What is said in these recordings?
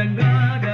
dengar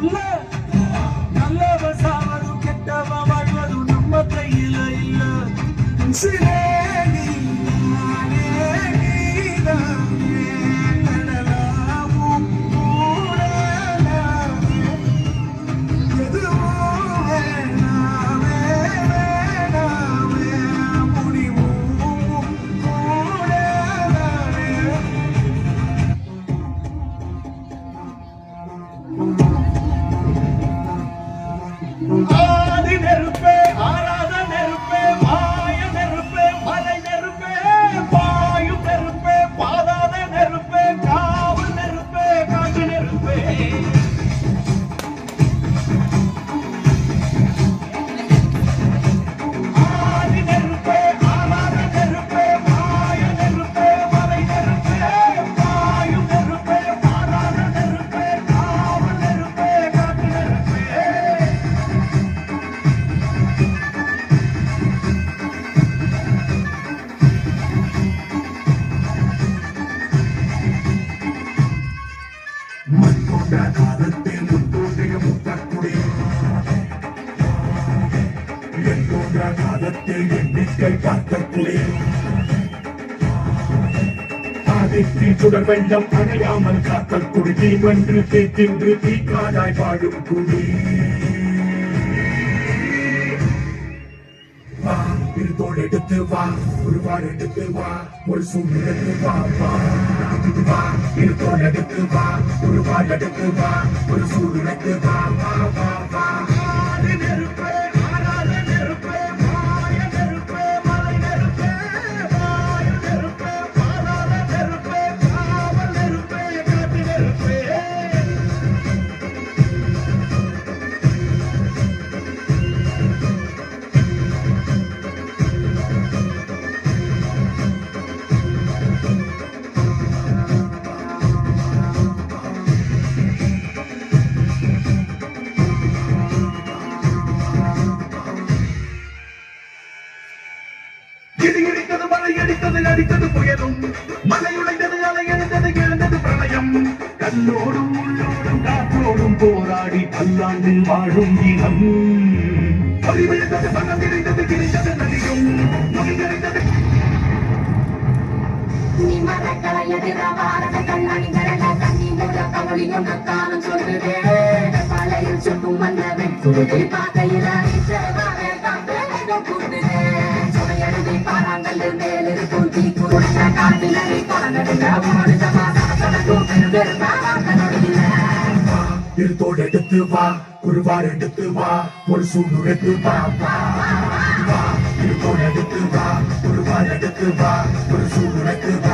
புள்ள நல்லவன் சாவதும் கெட்டவன் வாழ்வதும் நம்ம கையில இல்ல. காலத்தில் எண்ணிக்கை காத்தக்குடி ஆதித்தி சுடர் வெள்ளம் அணையாமல் காத்தல் குடி தீ வென்று தீ தின்று தீ காடாய் வாழும் குடி வா இருதோடு எடுத்து வா ஒரு வாள் எடுத்து வா ஒரு சூழ் எடுத்து வா வா இது வா இருதோடு எடுத்து வா ஒரு வாள் எடுத்து வா ஒரு சூழ் எடுத்து வா வா வா வா ஆதி நெருப்பே இடி இடித்தது மலை அடித்தது அடித்தது புயலும். மலை உடைந்தது அலை எழுந்தது எழுந்தது பிரளயம். கல்லோடும் உள்ளோடும் காற்றோடும் போராடி பல்லாண்டு வாழும் இனம். பறி விழுந்தது பணம் கிடைத்தது கிடைத்தது நதியும். நொடி கிடைத்தது நீ மரக்களை எதிர வாரத கண்ணாடி கரல தீ குடிச்ச காட்டில நீ குழந்தை மனுஷ மாசம் இருத்தோடு எடுத்து வா குருவார் எடுத்து வா ஒரு சூடு எடுத்து வா. வா இருத்தோடு எடுத்து வா குருவார் எடுத்து வா ஒரு சூடு எடுத்து வா.